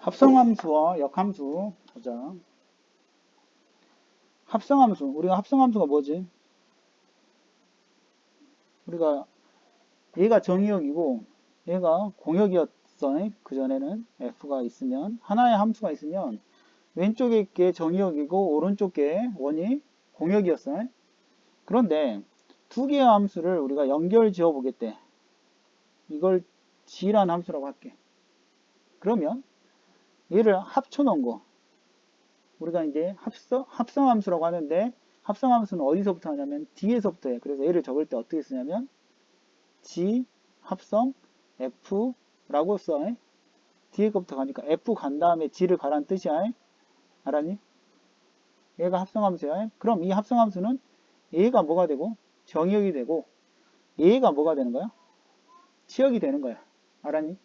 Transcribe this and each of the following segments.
합성함수와 역함수 보자. 합성함수. 우리가 합성함수가 뭐지? 우리가 얘가 정의역이고 얘가 공역이었어. 그 전에는 f가 있으면 하나의 함수가 있으면 왼쪽에 게 정의역이고 오른쪽 게 원이 공역이었어. 그런데 두 개의 함수를 우리가 연결 지어 보겠대. 이걸 g라는 함수라고 할게. 그러면 얘를 합쳐 놓은 거. 우리가 이제 합성, 합성함수라고 하는데 합성함수는 어디서부터 하냐면 D에서부터 해. 그래서 얘를 적을 때 어떻게 쓰냐면 G 합성 F라고 써. 뒤에 것부터 가니까 F 간 다음에 G를 가란 뜻이야. 알았니? 얘가 합성함수야. 그럼 이 합성함수는 얘가 뭐가 되고 정의역이 되고 얘가 뭐가 되는 거야? 치역이 되는 거야. 알았니?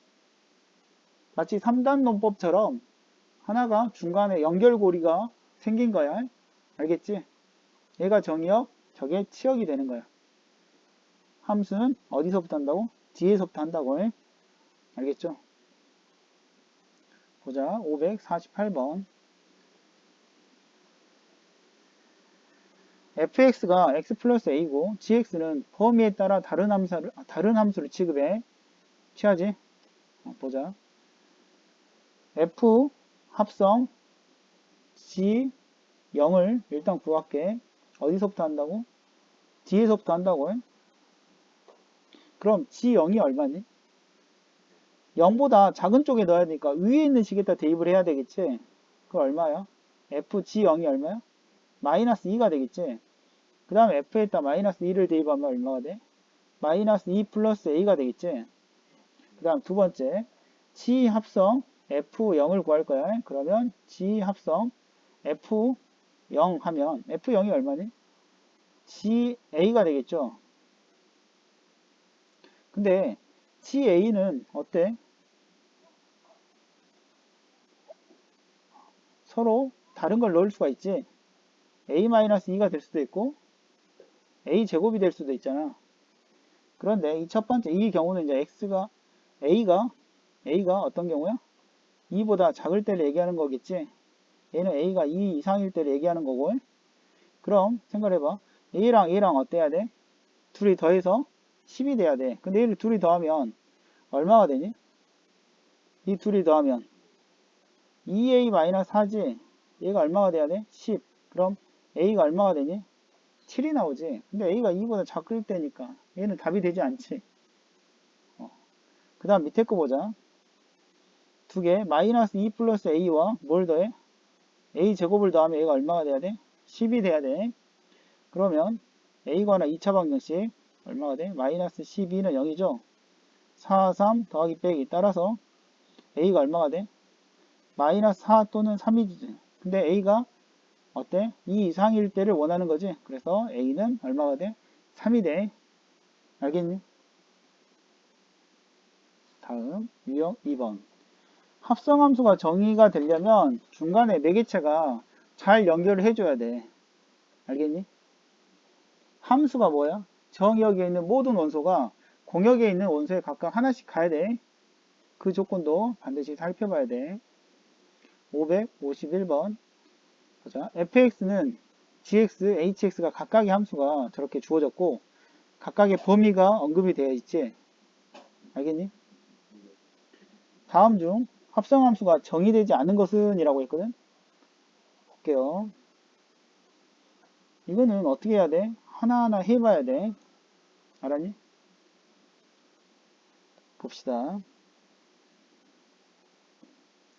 마치 3단 논법처럼 하나가 중간에 연결고리가 생긴 거야. 알겠지? 얘가 정의역, 저게 치역이 되는 거야. 함수는 어디서부터 한다고? 뒤에서부터 한다고. 해. 알겠죠? 보자. 548번. fx가 x 플러스 a고 gx는 범위에 따라 다른 함수를, 다른 함수를 취급해. 취하지? 어, 보자. F 합성 g 0을 일단 구할게. 어디서부터 한다고? 뒤에서부터 한다고 해. 그럼 g0이 얼마니? 0보다 작은 쪽에 넣어야 되니까 위에 있는 식에다 대입을 해야 되겠지? 그거 얼마야? fg0이 얼마야? 마이너스 2가 되겠지? 그 다음에 f에다 마이너스 2를 대입하면 얼마가 돼? 마이너스 2 플러스 a가 되겠지? 그 다음 두 번째 g 합성 f0을 구할 거야. 그러면 g 합성 f0 하면 f0이 얼마니? ga가 되겠죠? 근데 ga는 어때? 서로 다른 걸 넣을 수가 있지. a-2가 될 수도 있고 a 제곱이 될 수도 있잖아. 그런데 이 첫 번째 이 경우는 이제 x가 a가 a가 어떤 경우야? 2보다 작을 때를 얘기하는 거겠지. 얘는 a가 2 이상일 때를 얘기하는 거고. 그럼 생각해봐. a랑 a랑 어때야 돼? 둘이 더해서 10이 돼야 돼. 근데 얘를 둘이 더하면 얼마가 되니? 이 둘이 더하면 2a-4지. 얘가 얼마가 돼야 돼? 10. 그럼 a가 얼마가 되니? 7이 나오지. 근데 a가 2보다 작을 때니까 얘는 답이 되지 않지. 어. 그 다음 밑에 거 보자. 두 개, 마이너스 2 플러스 a와 뭘 더해? a 제곱을 더하면 a가 얼마가 돼야 돼? 10이 돼야 돼. 그러면 a거나 2차 방정식 얼마가 돼? 마이너스 12는 0이죠? 4, 3 더하기 빼기 따라서 a가 얼마가 돼? 마이너스 4 또는 3이지. 근데 a가 어때? 2 이상일 때를 원하는 거지. 그래서 a는 얼마가 돼? 3이 돼. 알겠니? 다음 유형 2번 합성함수가 정의가 되려면 중간에 매개체가 잘 연결을 해줘야 돼. 알겠니? 함수가 뭐야? 정역에 있는 모든 원소가 공역에 있는 원소에 각각 하나씩 가야 돼. 그 조건도 반드시 살펴봐야 돼. 551번 보자. fx는 gx, hx가 각각의 함수가 저렇게 주어졌고 각각의 범위가 언급이 되어 있지. 알겠니? 다음 중 합성함수가 정의되지 않은 것은 이라고 했거든. 볼게요. 이거는 어떻게 해야 돼? 하나하나 해봐야 돼. 알았니? 봅시다.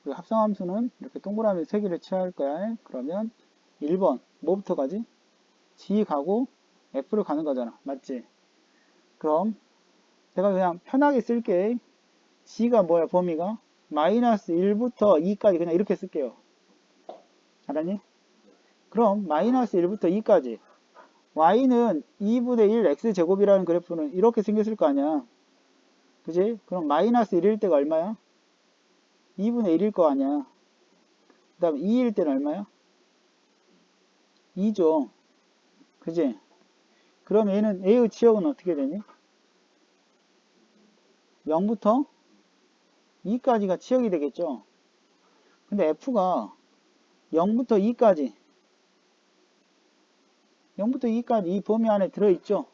그 합성함수는 이렇게 동그라미 3개를 취할 거야. 그러면 1번 뭐부터 가지? G 가고 F를 가는 거잖아. 맞지? 그럼 제가 그냥 편하게 쓸게. G가 뭐야 범위가? 마이너스 1부터 2까지 그냥 이렇게 쓸게요. 알았니? 그럼 마이너스 1부터 2까지 y는 2분의 1 x제곱이라는 그래프는 이렇게 생겼을 거 아니야. 그지? 그럼 마이너스 1일 때가 얼마야? 2분의 1일 거 아니야. 그 다음 2일 때는 얼마야? 2죠. 그지? 그럼 얘는 A의 치역은 어떻게 되니? 0부터 2까지가 치역이 되겠죠. 근데 f가 0부터 2까지 0부터 2까지 이 범위 안에 들어있죠.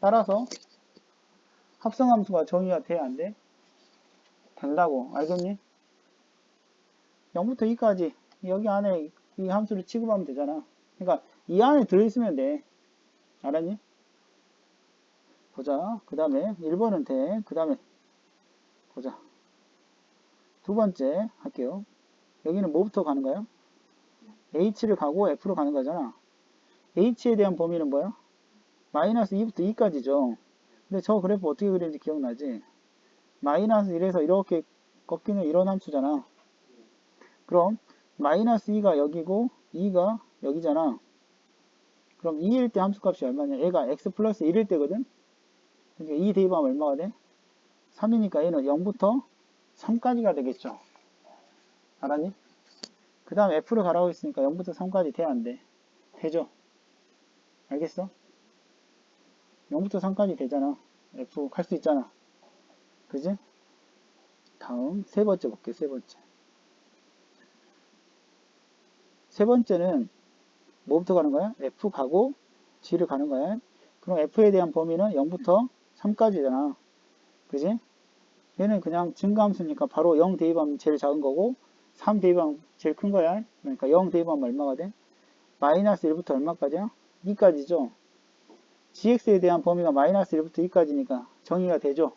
따라서 합성함수가 정의가 돼? 안 돼? 된다고. 알겠니? 0부터 2까지 여기 안에 이 함수를 취급하면 되잖아. 그러니까 이 안에 들어있으면 돼. 알았니? 보자. 그 다음에 1번은 돼. 그 다음에 보자. 두 번째 할게요. 여기는 뭐부터 가는 거야? h를 가고 f로 가는 거잖아. h에 대한 범위는 뭐야? 마이너스 2부터 2까지죠. 근데 저 그래프 어떻게 그리는지 기억나지? 마이너스 1에서 이렇게 꺾이는 이런 함수잖아. 그럼 마이너스 2가 여기고 2가 여기잖아. 그럼 2일 때 함수값이 얼마냐? 얘가 x 플러스 1일 때거든? 그러니까 2 대입하면 얼마가 돼? 3이니까 얘는 0부터 3까지가 되겠죠. 알았니? 그 다음 f를 가라고 했으니까 0부터 3까지 돼, 안 돼? 되죠? 알겠어? 0부터 3까지 되잖아. f 갈 수 있잖아. 그지? 다음 세 번째 볼게요. 세 번째. 세 번째는 뭐부터 가는 거야? f 가고 g를 가는 거야. 그럼 f에 대한 범위는 0부터 3까지잖아. 그지? 얘는 그냥 증가함수니까 바로 0 대입하면 제일 작은 거고 3 대입하면 제일 큰 거야. 그러니까 0 대입하면 얼마가 돼? 마이너스 1부터 얼마까지야? 2까지죠. gx에 대한 범위가 마이너스 1부터 2까지니까 정의가 되죠.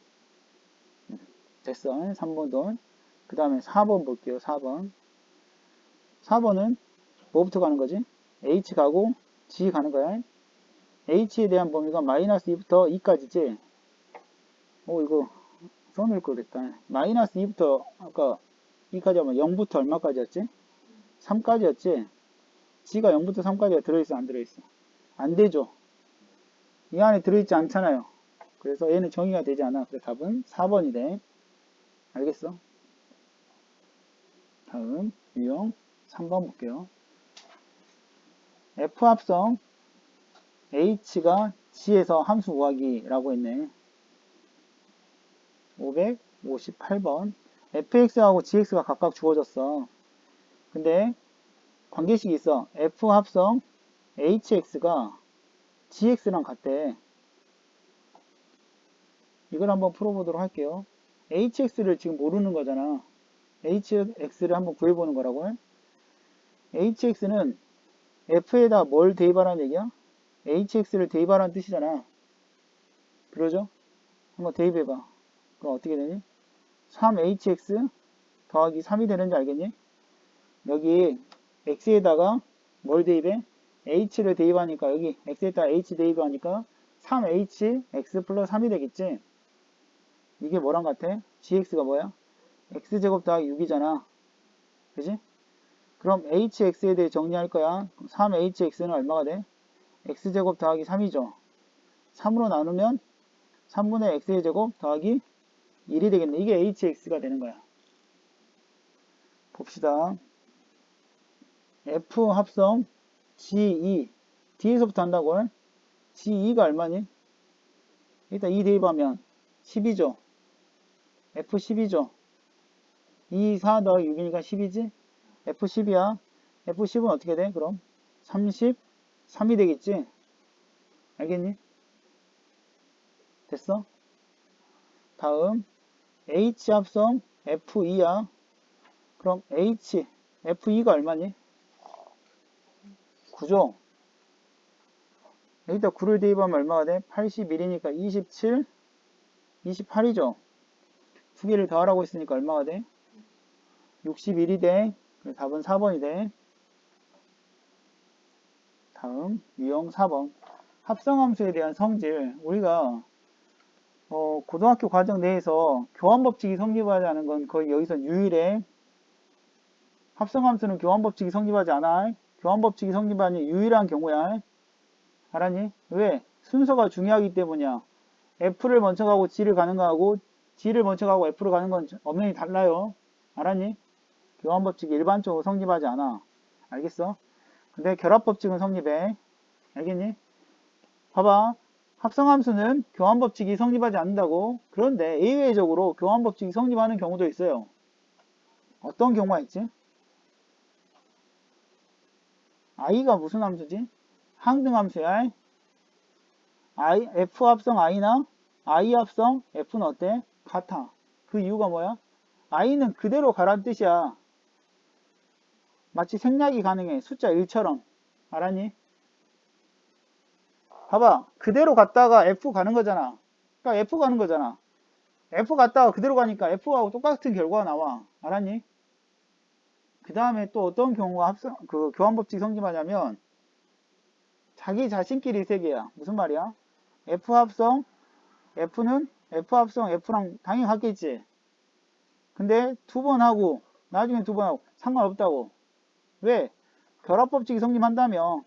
됐어. 3번도. 그 다음에 4번 볼게요. 4번. 4번은 뭐부터 가는 거지? h 가고 g 가는 거야. h에 대한 범위가 마이너스 2부터 2까지지. 오 이거 걸 그랬다. 마이너스 2부터 아까 2까지 하면 0부터 얼마까지였지? 3까지였지? g가 0부터 3까지가 들어있어 안 들어있어? 안 되죠. 이 안에 들어있지 않잖아요. 그래서 얘는 정의가 되지 않아. 그래서 답은 4번이 돼. 알겠어? 다음 유형 3번 볼게요. F 합성 H가 G에서 함수 구하기라고 했네. 558번 fx하고 gx가 각각 주어졌어. 근데 관계식이 있어. f 합성 hx가 gx랑 같대. 이걸 한번 풀어보도록 할게요. hx를 지금 모르는 거잖아. hx를 한번 구해보는 거라고. hx는 f에다 뭘 대입하라는 얘기야? hx를 대입하라는 뜻이잖아. 그러죠? 한번 대입해봐. 그럼 어떻게 되니? 3hx 더하기 3이 되는지 알겠니? 여기 x에다가 뭘 대입해? h를 대입하니까 여기 x에다 h 대입하니까 3h x 플러스 3이 되겠지? 이게 뭐랑 같아? gx가 뭐야? x제곱 더하기 6이잖아. 그지? 그럼 hx에 대해 정리할 거야. 3hx는 얼마가 돼? x제곱 더하기 3이죠. 3으로 나누면 3분의 x의 제곱 더하기 1이 되겠네. 이게 hx가 되는 거야. 봅시다. f 합성 g2 뒤에서부터 한다고 g2가 얼마니? 일단 2 대입하면 10이죠. f10이죠. 2, 4 더하기 6이니까 10이지? f10이야. f10은 어떻게 돼? 그럼 33이 되겠지? 알겠니? 됐어? 다음 H 합성 F2야. 그럼 H, F2가 얼마니? 9죠? 여기다 9를 대입하면 얼마가 돼? 81이니까 27, 28이죠? 두 개를 더하라고 했으니까 얼마가 돼? 61이 돼. 그래서 답은 4번이 돼. 다음 유형 4번 합성함수에 대한 성질 우리가 어, 고등학교 과정 내에서 교환법칙이 성립하지 않은 건 거의 여기서 유일해. 합성함수는 교환법칙이 성립하지 않아. 교환법칙이 성립하는 유일한 경우야. 알았니? 왜? 순서가 중요하기 때문이야. F를 먼저 가고 G를 가는 거하고 G를 먼저 가고 F를 가는 건 엄연히 달라요. 알았니? 교환법칙이 일반적으로 성립하지 않아. 알겠어? 근데 결합법칙은 성립해. 알겠니? 봐봐. 합성함수는 교환법칙이 성립하지 않는다고. 그런데 예외적으로 교환법칙이 성립하는 경우도 있어요. 어떤 경우가 있지? i가 무슨 함수지? 항등 함수야. i, f 합성 i나 i 합성 f는 어때? 같아. 그 이유가 뭐야? i는 그대로 가란 뜻이야. 마치 생략이 가능해. 숫자 1처럼. 알았니? 봐봐. 그대로 갔다가 F 가는 거잖아. 그러니까 F 가는 거잖아. F 갔다가 그대로 가니까 F하고 똑같은 결과가 나와. 알았니? 그 다음에 또 어떤 경우가 합성, 그 교환법칙 성립하냐면 자기 자신끼리 세 개야. 무슨 말이야? F 합성, F는 F 합성 F랑 당연히 같겠지. 근데 두 번 하고 나중에 두 번 하고 상관없다고. 왜? 결합법칙이 성립한다며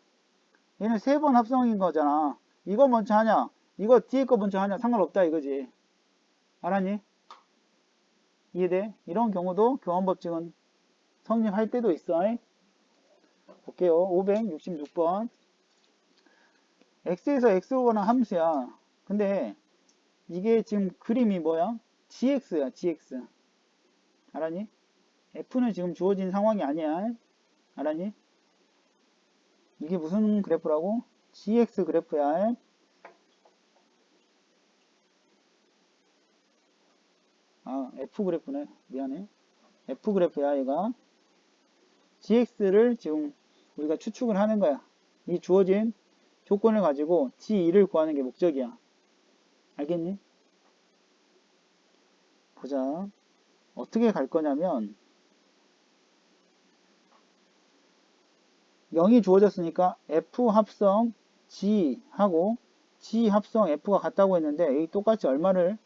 얘는 세 번 합성인 거잖아. 이거 먼저 하냐? 이거 뒤에 거 먼저 하냐? 상관없다 이거지. 알았니? 이해돼? 이런 경우도 교환법칙은 성립할 때도 있어. 볼게요. 566번. x에서 x로 가는 함수야. 근데 이게 지금 그림이 뭐야? gx야, gx. 알았니? f는 지금 주어진 상황이 아니야. 알았니? 이게 무슨 그래프라고? gx 그래프야. 아, f 그래프네. 미안해. f 그래프야, 얘가. gx를 지금 우리가 추측을 하는 거야. 이 주어진 조건을 가지고 g2를 구하는 게 목적이야. 알겠니? 보자. 어떻게 갈 거냐면 0이 주어졌으니까 f 합성 g 하고 g 합성 f가 같다고 했는데 이 똑같이 얼마를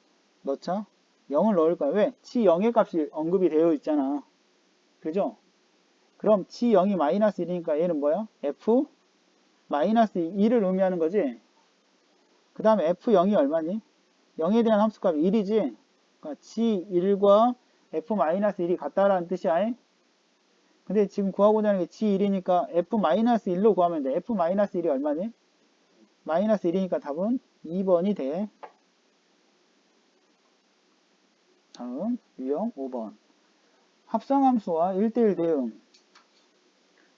넣자? 0을 넣을 거야. 왜? g 0의 값이 언급이 되어 있잖아. 그죠? 그럼 g 0이 마이너스 1이니까 얘는 뭐야? f 마이너스 2를 의미하는 거지. 그 다음에 f0이 얼마니? 0에 대한 함수값이 1이지. 그러니까 g1과 f-1이 같다라는 뜻이야. 근데 지금 구하고자 하는 게 g1이니까 f-1로 구하면 돼. f-1이 얼마니? 마이너스 1이니까 답은 2번이 돼. 다음 유형 5번 합성함수와 1대1 대응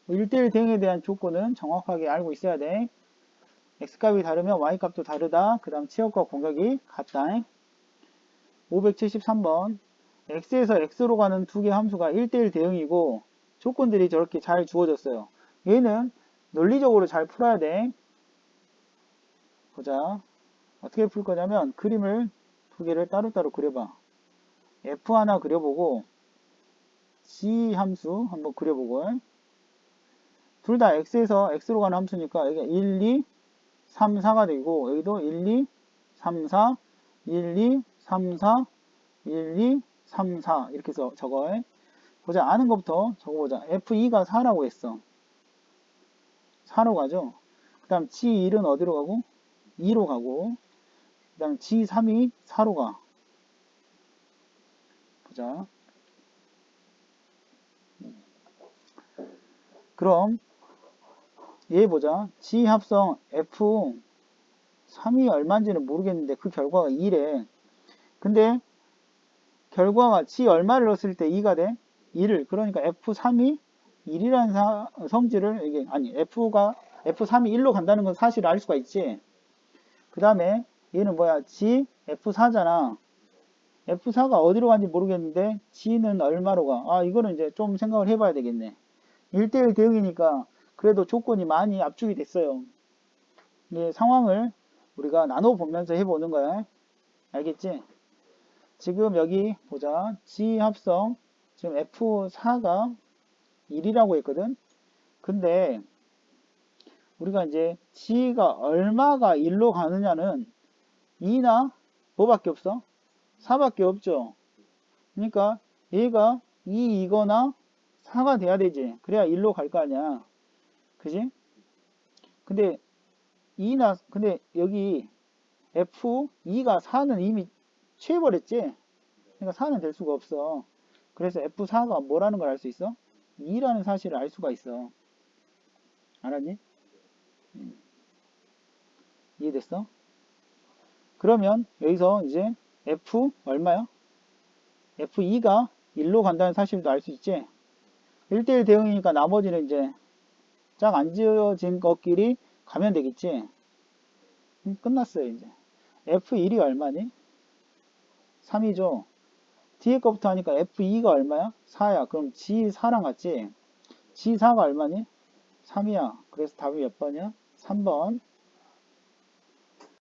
1대1 대응에 대한 조건은 정확하게 알고 있어야 돼. x값이 다르면 y값도 다르다. 그 다음 치역과 공격이 같다. 573번 x에서 x로 가는 두 개 함수가 1대1 대응이고 조건들이 저렇게 잘 주어졌어요. 얘는 논리적으로 잘 풀어야 돼. 보자. 어떻게 풀 거냐면 그림을 두 개를 따로따로 그려봐. f 하나 그려보고 g 함수 한번 그려보고 둘 다 x에서 x로 가는 함수니까 여기 1, 2, 3, 4가 되고 여기도 1, 2, 3, 4, 1, 2, 3, 4, 1, 2, 3, 4 이렇게 해서 적어 보자. 아는 것부터 적어보자. F2가 4라고 했어. 4로 가죠? 그 다음 g1은 어디로 가고? 2로 가고. 그 다음 g3이 4로 가. 보자. 그럼 얘 보자. G 합성 f 3이 얼마인지는 모르겠는데 그 결과가 2래. 근데 결과가 g 얼마를 넣었을 때 2가 돼? 1을 그러니까 f3이 1이라는 사, 성질을 이게 아니 f가 f3이 1로 간다는 건 사실 알 수가 있지 그 다음에 얘는 뭐야 g f4잖아 f4가 어디로 간지 모르겠는데 g는 얼마로 가? 아 이거는 이제 좀 생각을 해봐야 되겠네 1대1 대응이니까 그래도 조건이 많이 압축이 됐어요 이 상황을 우리가 나눠 보면서 해보는 거야 알겠지? 지금 여기 보자. G 합성 지금 F4가 1이라고 했거든. 근데 우리가 이제 G가 얼마가 1로 가느냐는 2나 뭐밖에 없어? 4밖에 없죠. 그러니까 얘가 2이거나 4가 돼야 되지. 그래야 1로 갈 거 아니야. 그지? 근데 2나 근데 여기 F2가 4는 이미 취해버렸지? 그러니까 4는 될 수가 없어. 그래서 F4가 뭐라는 걸 알 수 있어? 2라는 사실을 알 수가 있어. 알았니? 음. 이해됐어? 그러면 여기서 이제 F 얼마야? F2가 1로 간다는 사실도 알 수 있지. 1대1 대응이니까 나머지는 이제 짝 안 지어진 것끼리 가면 되겠지. 음, 끝났어요, 이제. F1이 얼마니? 3이죠. 뒤에 거부터 하니까 F2가 얼마야? 4야. 그럼 G4랑 같지? G4가 얼마니? 3이야. 그래서 답이 몇 번이야? 3번.